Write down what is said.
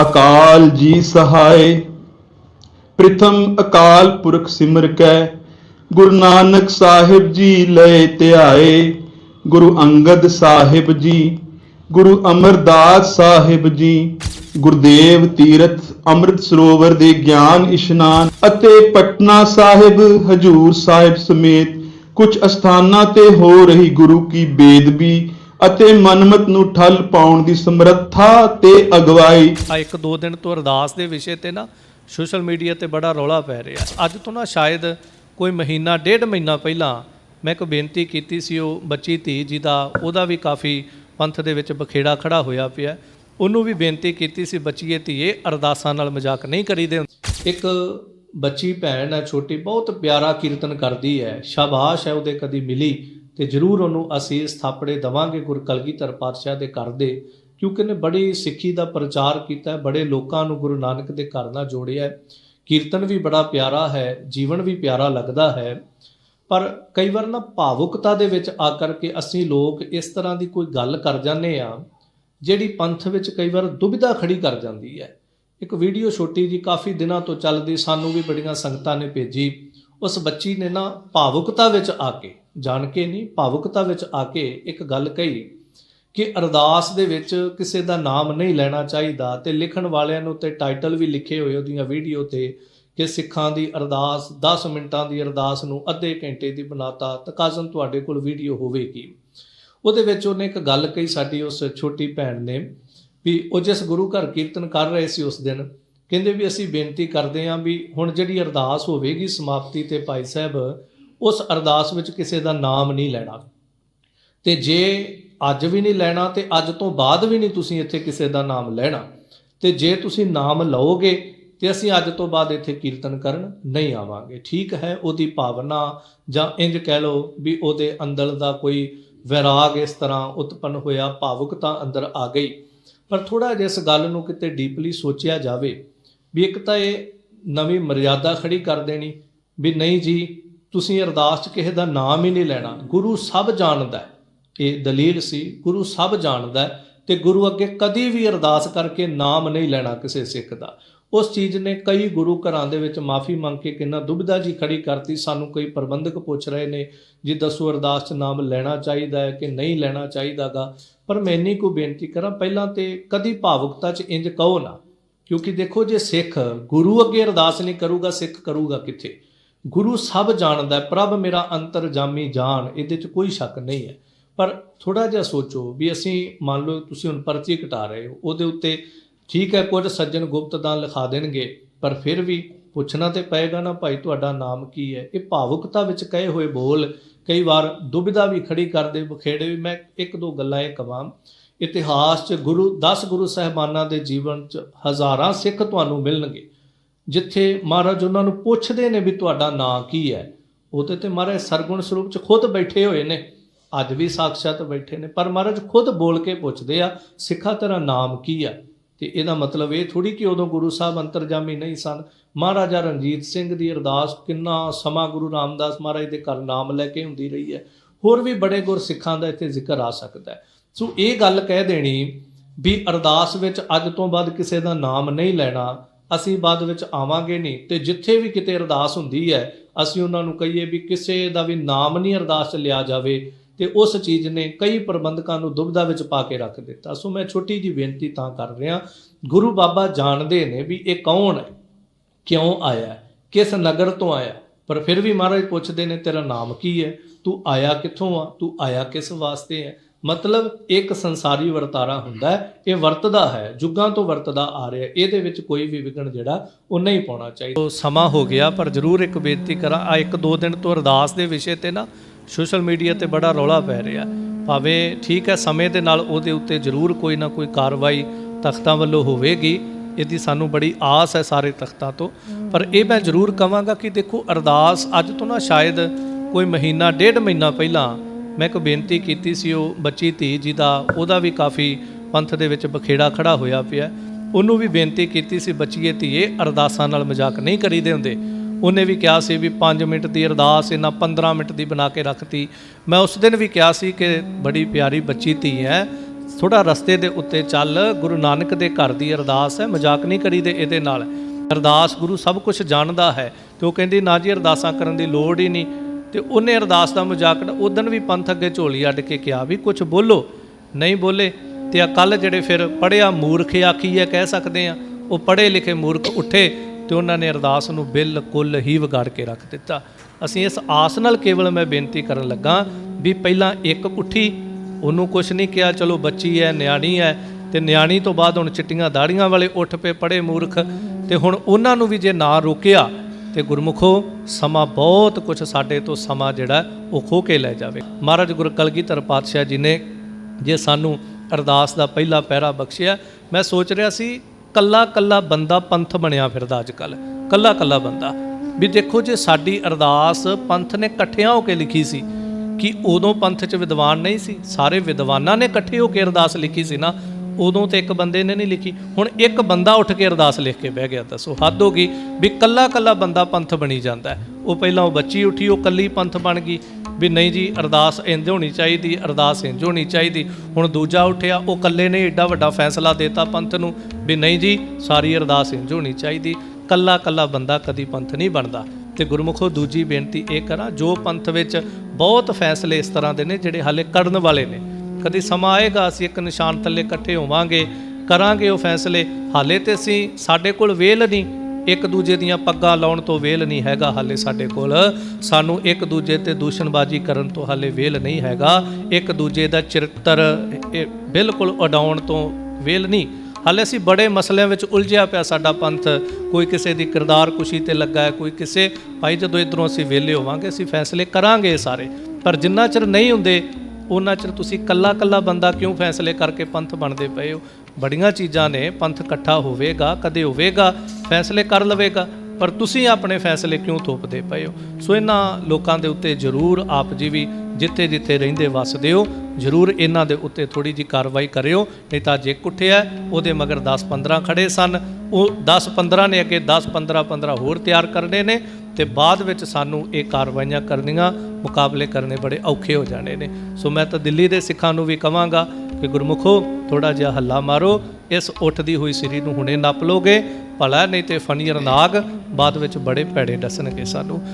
ਅਕਾਲ ਜੀ ਸਹਾਏ। ਪ੍ਰਥਮ ਅਕਾਲ ਪੁਰਖ ਸਿਮਰ ਕੈ, ਗੁਰੂ ਨਾਨਕ ਸਾਹਿਬ ਜੀ ਲਏ ਧਿਆਏ। ਗੁਰੂ ਅੰਗਦ ਸਾਹਿਬ ਜੀ, ਗੁਰੂ ਅਮਰਦਾਸ ਸਾਹਿਬ ਜੀ, ਗੁਰਦੇਵ ਤੀਰਥ ਅੰਮ੍ਰਿਤ ਸਰੋਵਰ ਦੇ ਗਿਆਨ ਇਸ਼ਨਾਨ ਅਤੇ ਪਟਨਾ ਸਾਹਿਬ ਹਜੂਰ ਸਾਹਿਬ ਸਮੇਤ ਕੁਝ ਅਸਥਾਨਾਂ ਤੇ ਹੋ ਰਹੀ ਗੁਰੂ ਕੀ ਬੇਦਬੀ ਅਤੇ ਮਨਮਤ ਨੂੰ ਠੱਲ ਪਾਉਣ ਦੀ ਸਮਰੱਥਾ ਤੇ ਅਗਵਾਈ। ਆ ਇੱਕ ਦੋ ਦਿਨ ਤੋਂ ਅਰਦਾਸ ਦੇ ਵਿਸ਼ੇ ਤੇ ਨਾ ਸੋਸ਼ਲ ਮੀਡੀਆ ਤੇ ਬੜਾ ਰੌਲਾ ਪੈ ਰਿਹਾ। ਅੱਜ ਤੋਂ ਨਾ ਸ਼ਾਇਦ ਕੋਈ ਮਹੀਨਾ, ਡੇਢ ਮਹੀਨਾ ਪਹਿਲਾਂ ਮੈਂ ਇੱਕ ਬੇਨਤੀ ਕੀਤੀ ਸੀ ਉਹ ਬੱਚੀ ਧੀ ਜਿਹਦਾ ਉਹਦਾ ਵੀ ਕਾਫੀ ਪੰਥ ਦੇ ਵਿੱਚ ਬਖੇੜਾ ਖੜਾ ਹੋਇਆ ਪਿਆ। ਉਹਨੂੰ ਵੀ ਬੇਨਤੀ ਕੀਤੀ ਸੀ ਬੱਚੀਏ ਧੀਏ, ਅਰਦਾਸਾਂ ਨਾਲ ਮਜ਼ਾਕ ਨਹੀਂ ਕਰੀਦੇ ਇੱਕ ਬੱਚੀ ਭੈਣ ਹੈ, ਛੋਟੀ, ਬਹੁਤ ਪਿਆਰਾ ਕੀਰਤਨ ਕਰਦੀ ਹੈ, ਸ਼ਾਬਾਸ਼ ਹੈ, ਉਹਦੇ ਕਦੀ ਮਿਲੀ। ਤੇ ਜਰੂਰ ਉਹਨੂੰ ਅਸੀਂ ਇਸ ਥਾਪੜੇ ਦਵਾਂਗੇ ਗੁਰ ਕਲਗੀਧਰ ਪਾਤਸ਼ਾਹ ਦੇ ਘਰ ਦੇ, ਕਿਉਂਕਿ ਨੇ ਬੜੀ ਸਿੱਖੀ ਦਾ ਪ੍ਰਚਾਰ ਕੀਤਾ ਹੈ, ਬੜੇ ਲੋਕਾਂ ਨੂੰ ਗੁਰੂ ਨਾਨਕ ਦੇ ਘਰ ਨਾਲ ਜੋੜਿਆ ਕੀਰਤਨ ਵੀ ਬੜਾ ਪਿਆਰਾ ਹੈ, ਜੀਵਨ ਵੀ ਪਿਆਰਾ ਲੱਗਦਾ ਹੈ। ਪਰ ਕਈ ਵਾਰ ਨਾ ਭਾਵੁਕਤਾ ਦੇ ਵਿੱਚ ਆ ਕਰਕੇ ਅਸੀਂ ਲੋਕ ਇਸ ਤਰ੍ਹਾਂ ਦੀ ਕੋਈ ਗੱਲ ਕਰ ਜਾਂਦੇ ਆ ਜਿਹੜੀ ਪੰਥ ਵਿੱਚ ਕਈ ਵਾਰ ਦੁਬਿਧਾ ਖੜੀ ਕਰ ਜਾਂਦੀ ਹੈ। ਇੱਕ ਵੀਡੀਓ ਛੋਟੀ ਜੀ ਕਾਫੀ ਦਿਨਾਂ ਤੋਂ ਚੱਲਦੀ, ਸਾਨੂੰ ਵੀ ਬੜੀਆਂ ਸੰਗਤਾਂ ਨੇ ਭੇਜੀ। ਉਸ ਬੱਚੀ ਨੇ ਨਾ ਭਾਵੁਕਤਾ ਵਿੱਚ ਆ ਕੇ ਜਾਣ ਕੇ ਨਹੀਂ, ਭਾਵੁਕਤਾ ਵਿੱਚ ਆ ਕੇ ਇੱਕ ਗੱਲ ਕਹੀ ਕਿ ਅਰਦਾਸ ਦੇ ਵਿੱਚ ਕਿਸੇ ਦਾ ਨਾਮ ਨਹੀਂ ਲੈਣਾ ਚਾਹੀਦਾ ਤੇ ਲਿਖਣ ਵਾਲਿਆਂ ਨੂੰ ਤੇ ਟਾਈਟਲ ਵੀ ਲਿਖੇ ਹੋਏ ਉਹਦੀਆਂ ਵੀਡੀਓ ਤੇ ਕਿ ਸਿੱਖਾਂ ਦੀ ਅਰਦਾਸ 10 ਮਿੰਟਾਂ ਦੀ ਅਰਦਾਸ ਨੂੰ ਅੱਧੇ ਘੰਟੇ ਦੀ ਬਣਾਤਾ ਤਕਾਜ਼ਨ ਤੁਹਾਡੇ ਕੋਲ ਵੀਡੀਓ ਹੋਵੇਗੀ। ਉਹਦੇ ਵਿੱਚ ਉਹਨੇ ਇੱਕ ਗੱਲ ਕਹੀ ਸਾਡੀ ਉਸ ਛੋਟੀ ਭੈਣ ਨੇ ਵੀ ਉਹ ਜਿਸ ਗੁਰੂ ਘਰ ਕੀਰਤਨ ਕਰ ਰਹੇ ਸੀ ਉਸ ਦਿਨ, ਕਹਿੰਦੇ ਵੀ ਅਸੀਂ ਬੇਨਤੀ ਕਰਦੇ ਹਾਂ ਵੀ ਹੁਣ ਜਿਹੜੀ ਅਰਦਾਸ ਹੋਵੇਗੀ ਸਮਾਪਤੀ ਤੇ ਭਾਈ ਸਾਹਿਬ ਉਸ ਅਰਦਾਸ ਵਿੱਚ ਕਿਸੇ ਦਾ ਨਾਮ ਨਹੀਂ ਲੈਣਾ। ਤੇ ਜੇ ਅੱਜ ਵੀ ਨਹੀਂ ਲੈਣਾ ਤੇ ਅੱਜ ਤੋਂ ਬਾਅਦ ਵੀ ਨਹੀਂ ਤੁਸੀਂ ਇੱਥੇ ਕਿਸੇ ਦਾ ਨਾਮ ਲੈਣਾ। ਤੇ ਜੇ ਤੁਸੀਂ ਨਾਮ ਲਓਗੇ ਤੇ ਅਸੀਂ ਅੱਜ ਤੋਂ ਬਾਅਦ ਇੱਥੇ ਕੀਰਤਨ ਕਰਨ ਨਹੀਂ ਆਵਾਂਗੇ। ਠੀਕ ਹੈ, ਉਹਦੀ ਭਾਵਨਾ ਜਾਂ ਇੰਜ ਕਹਿ ਲਓ ਵੀ ਉਹਦੇ ਅੰਦਰ ਦਾ ਕੋਈ ਵਿਰਾਗ ਇਸ ਤਰ੍ਹਾਂ ਉਤਪੰਨ ਹੋਇਆ ਭਾਵੁਕਤਾ ਅੰਦਰ ਆ ਗਈ। ਪਰ ਥੋੜਾ ਜਿਹਾ ਇਸ ਗੱਲ ਨੂੰ ਕਿਤੇ ਡੀਪਲੀ ਸੋਚਿਆ ਜਾਵੇ ਵੀ ਇੱਕ ਤਾਂ ਇਹ ਨਵੀਂ ਮਰਿਆਦਾ ਖੜੀ ਕਰ ਦੇਣੀ ਵੀ ਨਹੀਂ ਜੀ ਤੁਸੀਂ ਅਰਦਾਸ 'ਚ ਕਿਸੇ ਦਾ ਨਾਮ ਹੀ ਨਹੀਂ ਲੈਣਾ। ਗੁਰੂ ਸਭ ਜਾਣਦਾ ਹੈ। ਇਹ ਦਲੀਲ ਸੀ, ਗੁਰੂ ਸਭ ਜਾਣਦਾ ਹੈ ਤੇ ਗੁਰੂ ਅੱਗੇ ਕਦੀ ਵੀ ਅਰਦਾਸ ਕਰਕੇ ਨਾਮ ਨਹੀਂ ਲੈਣਾ ਕਿਸੇ ਸਿੱਖ ਦਾ। ਉਸ ਚੀਜ਼ ਨੇ ਕਈ ਗੁਰੂ ਘਰਾਂ ਦੇ ਵਿੱਚ ਮਾਫੀ ਮੰਗ ਕੇ ਕਿੰਨਾ ਦੁਬਿਧਾ ਜੀ ਖੜੀ ਕਰਤੀ। ਸਾਨੂੰ ਕਈ ਪ੍ਰਬੰਧਕ ਪੁੱਛ ਰਹੇ ਨੇ ਜੀ ਦੱਸੋ ਅਰਦਾਸ 'ਚ ਨਾਮ ਲੈਣਾ ਚਾਹੀਦਾ ਹੈ ਕਿ ਨਹੀਂ ਲੈਣਾ ਚਾਹੀਦਾਗਾ। ਪਰ ਮੈਂ ਇੰਨੀ ਕੋ ਬੇਨਤੀ ਕਰਾਂ, ਪਹਿਲਾਂ ਤੇ ਕਦੀ ਭਾਵੁਕਤਾ 'ਚ ਇੰਜ ਕਹੋ ਨਾ। ਕਿਉਂਕਿ ਦੇਖੋ ਜੇ ਸਿੱਖ ਗੁਰੂ ਅੱਗੇ ਅਰਦਾਸ ਨਹੀਂ ਕਰੂਗਾ, ਸਿੱਖ ਕਰੂਗਾ ਕਿੱਥੇ? ਗੁਰੂ ਸਭ ਜਾਣਦਾ ਪ੍ਰਭ ਮੇਰਾ ਅੰਤਰਜਾਮੀ ਜਾਣ, ਇਹਦੇ 'ਚ ਕੋਈ ਸ਼ੱਕ ਨਹੀਂ ਹੈ। ਪਰ ਥੋੜਾ ਜਿਹਾ ਸੋਚੋ ਵੀ ਅਸੀਂ ਮੰਨ ਲਓ ਤੁਸੀਂ ਹੁਣ ਪਰਚੀ ਕਟਾ ਰਹੇ ਹੋ, ਉਹਦੇ ਉੱਤੇ ਠੀਕ ਹੈ, ਕੁਝ ਸੱਜਣ ਗੁਪਤਦਾਨ ਲਿਖਾ ਦੇਣਗੇ, ਪਰ ਫਿਰ ਵੀ ਪੁੱਛਣਾ ਤੇ ਪਏਗਾ ਨਾ ਭਾਈ ਤੁਹਾਡਾ ਨਾਮ ਕੀ ਹੈ? ਇਹ ਭਾਵੁਕਤਾ ਵਿੱਚ ਕਹੇ ਹੋਏ ਬੋਲ ਕਈ ਵਾਰ ਦੁਬਿਧਾ ਵੀ ਖੜੀ ਕਰਦੇ ਬਖੇੜੇ ਵੀ ਮੈਂ ਇੱਕ ਦੋ ਗੱਲਾਂ ਇਹ ਕਵਾਂ। ਇਤਿਹਾਸ 'ਚ ਗੁਰੂ 10 ਗੁਰੂ ਸਹਿਬਾਨਾਂ ਦੇ ਜੀਵਨ 'ਚ ਹਜ਼ਾਰਾਂ ਸਿੱਖ ਤੁਹਾਨੂੰ ਮਿਲਣਗੇ। ਜਿੱਥੇ ਮਹਾਰਾਜ ਉਹਨਾਂ ਨੂੰ ਪੁੱਛਦੇ ਨੇ ਵੀ ਤੁਹਾਡਾ ਨਾਂ ਕੀ ਹੈ, ਉਹਦੇ ਤੇ ਮਹਾਰਾਜ ਸਰਗੁਣ ਸਰੂਪ 'ਚ ਖੁਦ ਬੈਠੇ ਹੋਏ ਨੇ, ਅੱਜ ਵੀ ਸਾਖਸ਼ਾਤ ਬੈਠੇ ਨੇ, ਪਰ ਮਹਾਰਾਜ ਖੁਦ ਬੋਲ ਕੇ ਪੁੱਛਦੇ ਆ, ਸਿੱਖਾ ਤੇਰਾ ਨਾਮ ਕੀ ਆ? ਤੇ ਇਹਦਾ ਮਤਲਬ ਇਹ ਥੋੜੀ ਕਿ ਉਦੋਂ ਗੁਰੂ ਸਾਹਿਬ ਅੰਤਰਜਾਮੀ ਨਹੀਂ ਸਨ। ਮਹਾਰਾਜਾ ਰਣਜੀਤ ਸਿੰਘ ਦੀ ਅਰਦਾਸ, ਕਿੰਨਾ ਸਮਾਂ ਗੁਰੂ ਰਾਮਦਾਸ ਮਹਾਰਾਜ ਦੇ ਘਰ ਨਾਮ ਲੈ ਕੇ ਹੁੰਦੀ ਰਹੀ ਹੈ, ਹੋਰ ਵੀ ਬੜੇ ਗੁਰਸਿੱਖਾਂ ਦਾ ਇੱਥੇ ਜ਼ਿਕਰ ਆ ਸਕਦਾ ਹੈ। ਸੋ ਇਹ ਗੱਲ ਕਹਿ ਦੇਣੀ ਵੀ ਅਰਦਾਸ ਵਿੱਚ ਅੱਜ ਤੋਂ ਬਾਅਦ ਕਿਸੇ ਦਾ ਨਾਮ ਨਹੀਂ ਲੈਣਾ ਅਸੀਂ ਬਾਅਦ ਵਿੱਚ ਆਵਾਂਗੇ ਨਹੀਂ। ਤੇ ਜਿੱਥੇ ਵੀ ਕਿਤੇ ਅਰਦਾਸ ਹੁੰਦੀ ਹੈ, ਅਸੀਂ ਉਹਨਾਂ ਨੂੰ ਕਹੀਏ ਵੀ ਕਿਸੇ ਦਾ ਵੀ ਨਾਮ ਨਹੀਂ ਅਰਦਾਸ 'ਚ ਲਿਆ ਜਾਵੇ ਤੇ ਉਸ ਚੀਜ਼ ਨੇ ਕਈ ਪ੍ਰਬੰਧਕਾਂ ਨੂੰ ਦੁਬਿਧਾ ਵਿੱਚ ਪਾ ਕੇ ਰੱਖ ਦਿੱਤਾ। ਸੋ ਮੈਂ ਛੋਟੀ ਜੀ ਬੇਨਤੀ ਤਾਂ ਕਰ ਰਿਹਾ, ਗੁਰੂ ਬਾਬਾ ਜਾਣਦੇ ਨੇ ਵੀ ਇਹ ਕੌਣ ਹੈ, ਕਿਉਂ ਆਇਆ ਕਿਸ ਨਗਰ ਤੋਂ ਆਇਆ ਪਰ ਫਿਰ ਵੀ ਮਹਾਰਾਜ ਪੁੱਛਦੇ ਨੇ, ਤੇਰਾ ਨਾਮ ਕੀ ਹੈ? ਤੂੰ ਆਇਆ ਕਿੱਥੋਂ ਆ? ਤੂੰ ਆਇਆ ਕਿਸ ਵਾਸਤੇ ਹੈ? ਮਤਲਬ ਇੱਕ ਸੰਸਾਰੀ ਵਰਤਾਰਾ ਹੁੰਦਾ ਹੈ, ਇਹ ਵਰਤਦਾ ਹੈ, ਜੁਗਾਂ ਤੋਂ ਵਰਤਦਾ ਆ ਰਿਹਾ, ਇਹਦੇ ਵਿੱਚ ਕੋਈ ਵੀ ਵਿਗਣ ਜਿਹੜਾ, ਉਹ ਨਹੀਂ ਪਾਉਣਾ ਚਾਹੀਦਾ। ਉਹ ਸਮਾਂ ਹੋ ਗਿਆ, ਪਰ ਜ਼ਰੂਰ ਇੱਕ ਬੇਨਤੀ ਕਰਾਂ ਆ ਇੱਕ ਦੋ ਦਿਨ ਤੋਂ ਅਰਦਾਸ ਦੇ ਵਿਸ਼ੇ ਤੇ ਨਾ, ਸੋਸ਼ਲ ਮੀਡੀਆ ਤੇ ਬੜਾ ਰੌਲਾ ਪੈ ਰਿਹਾ। ਭਾਵੇਂ ਠੀਕ ਹੈ, ਸਮੇਂ ਦੇ ਨਾਲ ਉਹਦੇ ਉੱਤੇ ਜ਼ਰੂਰ ਕੋਈ ਨਾ ਕੋਈ ਕਾਰਵਾਈ ਤਖਤਾਂ ਵੱਲੋਂ ਹੋਵੇਗੀ, ਇਹਦੀ ਸਾਨੂੰ ਬੜੀ ਆਸ ਹੈ ਸਾਰੇ ਤਖਤਾਂ ਤੋਂ। ਪਰ ਇਹ ਮੈਂ ਜ਼ਰੂਰ ਕਹਾਂਗਾ ਕਿ ਦੇਖੋ, ਅਰਦਾਸ ਅੱਜ ਤੋਂ ਨਾ ਸ਼ਾਇਦ ਕੋਈ ਮਹੀਨਾ, ਡੇਢ ਮਹੀਨਾ ਪਹਿਲਾਂ ਮੈਂ ਇੱਕ ਬੇਨਤੀ ਕੀਤੀ ਸੀ, ਉਹ ਬੱਚੀ ਧੀ ਜੀ ਦਾ, ਉਹਦਾ ਵੀ ਕਾਫੀ ਪੰਥ ਦੇ ਵਿੱਚ ਬਖੇੜਾ ਖੜਾ ਹੋਇਆ ਪਿਆ। ਉਹਨੂੰ ਵੀ ਬੇਨਤੀ ਕੀਤੀ ਸੀ, ਬੱਚੀਏ ਧੀਏ, ਅਰਦਾਸਾਂ ਨਾਲ ਮਜ਼ਾਕ ਨਹੀਂ ਕਰੀਦੇ ਹੁੰਦੇ। ਉਹਨੇ ਵੀ ਕਿਹਾ ਸੀ ਵੀ 5 ਮਿੰਟ ਦੀ ਅਰਦਾਸ, ਇਹਨਾਂ 15 ਮਿੰਟ ਦੀ ਬਣਾ ਕੇ ਰੱਖਤੀ। ਮੈਂ ਉਸ ਦਿਨ ਵੀ ਕਿਹਾ ਸੀ ਕਿ ਬੜੀ ਪਿਆਰੀ ਬੱਚੀ ਧੀ ਹੈ ਥੋੜਾ ਰਸਤੇ ਦੇ ਉੱਤੇ ਚੱਲ, ਗੁਰੂ ਨਾਨਕ ਦੇ ਘਰ ਦੀ ਅਰਦਾਸ ਹੈ, ਮਜ਼ਾਕ ਨਹੀਂ ਕਰੀਦੇ ਇਹਦੇ ਨਾਲ। ਅਰਦਾਸ ਗੁਰੂ ਸਭ ਕੁਝ ਜਾਣਦਾ ਹੈ, ਤੇ ਉਹ ਕਹਿੰਦੀ, ਨਾ ਜੀ, ਅਰਦਾਸਾਂ ਕਰਨ ਦੀ ਲੋੜ ਹੀ ਨਹੀਂ। ਤੇ ਉਹਨੇ ਅਰਦਾਸ ਦਾ ਮਜ਼ਾਕ ਉਦੋਂ ਵੀ ਪੰਥ ਅੱਗੇ ਝੋਲੀ ਅੱਡ ਕੇ ਕਿਹਾ ਵੀ ਕੁਝ ਬੋਲੋ, ਨਹੀਂ ਬੋਲੇ, ਤੇ ਆ ਕੱਲ ਜਿਹੜੇ ਫਿਰ ਪੜਿਆ ਮੂਰਖ ਆਖੀ ਹੈ ਕਹਿ ਸਕਦੇ ਆ, ਉਹ ਪੜ੍ਹੇ ਲਿਖੇ ਮੂਰਖ ਉੱਠੇ ਤੇ ਉਹਨਾਂ ਨੇ ਅਰਦਾਸ ਨੂੰ ਬਿਲਕੁਲ ਹੀ ਵਿਗਾੜ ਕੇ ਰੱਖ ਦਿੱਤਾ। ਅਸੀਂ ਇਸ ਆਸ ਨਾਲ ਕੇਵਲ ਮੈਂ ਬੇਨਤੀ ਕਰਨ ਲੱਗਾ ਵੀ ਪਹਿਲਾਂ ਇੱਕ ਉੱਠੀ ਉਹਨੂੰ ਕੁਝ ਨਹੀਂ ਕਿਹਾ, ਚਲੋ ਬੱਚੀ ਹੈ, ਨਿਆਣੀ ਹੈ, ਤੇ ਨਿਆਣੀ ਤੋਂ ਬਾਅਦ ਹੁਣ ਚਿੱਟੀਆਂ ਦਾੜੀਆਂ ਵਾਲੇ ਉੱਠ ਪਏ ਪੜੇ ਮੂਰਖ, ਤੇ ਹੁਣ ਉਹਨਾਂ ਨੂੰ ਵੀ ਜੇ ਨਾ ਰੋਕਿਆ ਤੇ ਗੁਰਮੁਖੋ ਸਮਾਂ ਬਹੁਤ ਕੁਝ ਸਾਡੇ ਤੋਂ ਸਮਾਂ ਜਿਹੜਾ ਉਹ ਖੋ ਕੇ ਲੈ ਜਾਵੇ। ਮਹਾਰਾਜ ਗੁਰੂ ਕਲਗੀਧਰ ਪਾਤਸ਼ਾਹ ਜੀ ਨੇ ਜੇ ਸਾਨੂੰ ਅਰਦਾਸ ਦਾ ਪਹਿਲਾ ਪਹਿਰਾ ਬਖਸ਼ਿਆ, ਮੈਂ ਸੋਚ ਰਿਹਾ ਸੀ ਕੱਲਾ ਕੱਲਾ ਬੰਦਾ ਪੰਥ ਬਣਿਆ ਫਿਰਦਾ ਅੱਜ ਕੱਲ ਕੱਲਾ ਕੱਲਾ ਬੰਦਾ। ਵੀ ਦੇਖੋ ਜੇ ਸਾਡੀ ਅਰਦਾਸ ਪੰਥ ਨੇ ਇਕੱਠਿਆਂ ਹੋ ਕੇ ਲਿਖੀ ਸੀ, ਕਿ ਉਦੋਂ ਪੰਥ 'ਚ ਵਿਦਵਾਨ ਨਹੀਂ ਸੀ? ਸਾਰੇ ਵਿਦਵਾਨਾਂ ਨੇ ਇਕੱਠੇ ਹੋ ਕੇ ਅਰਦਾਸ ਲਿਖੀ ਸੀ ਨਾ ਉਦੋਂ ਤੇ ਇੱਕ ਬੰਦੇ ਨੇ ਨਹੀਂ ਲਿਖੀ, ਹੁਣ ਇੱਕ ਬੰਦਾ ਉੱਠ ਕੇ ਅਰਦਾਸ ਲਿਖ ਕੇ ਬਹਿ ਗਿਆ ਤਾਂ ਸੋ ਹੱਦ ਹੋ ਗਈ ਵੀ ਕੱਲਾ ਕੱਲਾ ਬੰਦਾ ਪੰਥ ਬਣੀ ਜਾਂਦਾ ਉਹ ਪਹਿਲਾਂ ਉਹ ਬੱਚੀ ਉੱਠੀ, ਉਹ ਕੱਲੀ ਪੰਥ ਬਣ ਗਈ ਵੀ ਨਹੀਂ ਜੀ, ਅਰਦਾਸ ਇੰਜ ਹੋਣੀ ਚਾਹੀਦੀ, ਅਰਦਾਸ ਇੰਜ ਹੋਣੀ ਚਾਹੀਦੀ। ਹੁਣ ਦੂਜਾ ਉੱਠਿਆ, ਉਹ ਕੱਲੇ ਨੇ ਏਡਾ ਵੱਡਾ ਫੈਸਲਾ ਦਿੱਤਾ ਪੰਥ ਨੂੰ ਵੀ ਨਹੀਂ ਜੀ, ਸਾਰੀ ਅਰਦਾਸ ਇੰਜ ਹੋਣੀ ਚਾਹੀਦੀ। ਕੱਲਾ ਕੱਲਾ ਬੰਦਾ ਕਦੀ ਪੰਥ ਨਹੀਂ ਬਣਦਾ। ਤੇ ਗੁਰਮੁਖੋ ਦੂਜੀ ਬੇਨਤੀ ਇਹ ਕਰਾਂ, ਜੋ ਪੰਥ ਵਿੱਚ ਬਹੁਤ ਫੈਸਲੇ ਇਸ ਤਰ੍ਹਾਂ ਦੇ ਨੇ ਜਿਹੜੇ ਹਾਲੇ ਕਰਨ ਵਾਲੇ ਨੇ ਕਦੀ ਸਮਾਂ ਆਏਗਾ, ਅਸੀਂ ਇੱਕ ਨਿਸ਼ਾਨ ਥੱਲੇ ਇਕੱਠੇ ਹੋਵਾਂਗੇ, ਕਰਾਂਗੇ ਉਹ ਫੈਸਲੇ। ਹਾਲੇ ਤੇ ਅਸੀਂ ਸਾਡੇ ਕੋਲ ਵੇਲ ਨਹੀਂ, ਇੱਕ ਦੂਜੇ ਦੀਆਂ ਪੱਗਾਂ ਲਾਉਣ ਤੋਂ ਵੇਲ ਨਹੀਂ ਹੈਗਾ ਹਾਲੇ ਸਾਡੇ ਕੋਲ। ਸਾਨੂੰ ਇੱਕ ਦੂਜੇ ਤੇ ਦੂਸ਼ਣਬਾਜ਼ੀ ਕਰਨ ਤੋਂ ਹਾਲੇ ਵੇਲ ਨਹੀਂ ਹੈਗਾ। ਇੱਕ ਦੂਜੇ ਦਾ ਚਰਿੱਤਰ ਇਹ ਬਿਲਕੁਲ ਉਡਾਉਣ ਤੋਂ ਵੇਲ ਨਹੀਂ। ਹਾਲੇ ਅਸੀਂ ਬੜੇ ਮਸਲਿਆਂ ਵਿੱਚ ਉਲਝਿਆ ਪਿਆ ਸਾਡਾ ਪੰਥ। ਕੋਈ ਕਿਸੇ ਦੀ ਕਿਰਦਾਰ ਕੁਸ਼ੀ ਤੇ ਲੱਗਾ ਹੈ, ਕੋਈ ਕਿਸੇ, ਭਾਈ ਜਦੋਂ ਇਧਰੋਂ ਅਸੀਂ ਵਿਹਲੇ ਹੋਵਾਂਗੇ, ਅਸੀਂ ਫੈਸਲੇ ਕਰਾਂਗੇ ਇਹ ਸਾਰੇ। ਪਰ ਜਿੰਨਾ ਚਿਰ ਨਹੀਂ ਹੁੰਦੇ ਉਹਨਾਂ ਚਿਰ ਤੁਸੀਂ ਕੱਲਾ ਕੱਲਾ ਬੰਦਾ ਕਿਉਂ ਫੈਸਲੇ ਕਰਕੇ ਪੰਥ ਬਣਦੇ ਪਏ ਹੋ? ਬੜੀਆਂ ਚੀਜ਼ਾਂ ਨੇ, ਪੰਥ ਇਕੱਠਾ ਹੋਵੇਗਾ, ਕਦੇ ਹੋਵੇਗਾ, ਫੈਸਲੇ ਕਰ ਲਵੇਗਾ। ਪਰ ਤੁਸੀਂ ਆਪਣੇ ਫੈਸਲੇ ਕਿਉਂ ਥੋਪਦੇ ਪਏ ਹੋ? ਸੋ ਇਹਨਾਂ ਲੋਕਾਂ ਦੇ ਉੱਤੇ ਜ਼ਰੂਰ ਆਪ ਜੀ ਵੀ ਜਿੱਥੇ ਜਿੱਥੇ ਰਹਿੰਦੇ ਵਸਦੇ ਹੋ, ਜ਼ਰੂਰ ਇਹਨਾਂ ਦੇ ਉੱਤੇ ਥੋੜੀ ਜੀ ਕਾਰਵਾਈ ਕਰਿਓ, ਨਹੀਂ ਤਾਂ ਜੇ ਕੁੱਟਿਆ ਉਹਦੇ ਮਗਰ 10 15 ਖੜੇ ਸਨ। ਉਹ 10 15 ਨੇ ਅੱਗੇ 10 15 15 ਹੋਰ ਤਿਆਰ ਕਰਨੇ ਨੇ ਤੇ ਬਾਅਦ ਵਿੱਚ ਸਾਨੂੰ ਇਹ ਕਾਰਵਾਈਆਂ ਕਰਨੀਆਂ, ਮੁਕਾਬਲੇ ਕਰਨੇ ਬੜੇ ਔਖੇ ਹੋ ਜਾਣੇ ਨੇ। ਸੋ ਮੈਂ ਤਾਂ ਦਿੱਲੀ ਦੇ ਸਿੱਖਾਂ ਨੂੰ ਵੀ ਕਵਾਂਗਾ ਕਿ ਗੁਰਮੁਖੋ ਥੋੜਾ ਜਿਹਾ ਹੱਲਾ ਮਾਰੋ, ਇਸ ਉੱਠਦੀ ਹੋਈ ਸਿਰੀ ਨੂੰ ਹੁਣੇ ਨੱਪ ਲੋਗੇ, ਭਲਾ ਨਹੀਂ ਤੇ ਫਨੀਰ ਨਾਗ ਬਾਅਦ ਵਿੱਚ ਬੜੇ ਭੈੜੇ ਦੱਸਣਗੇ ਸਾਨੂੰ।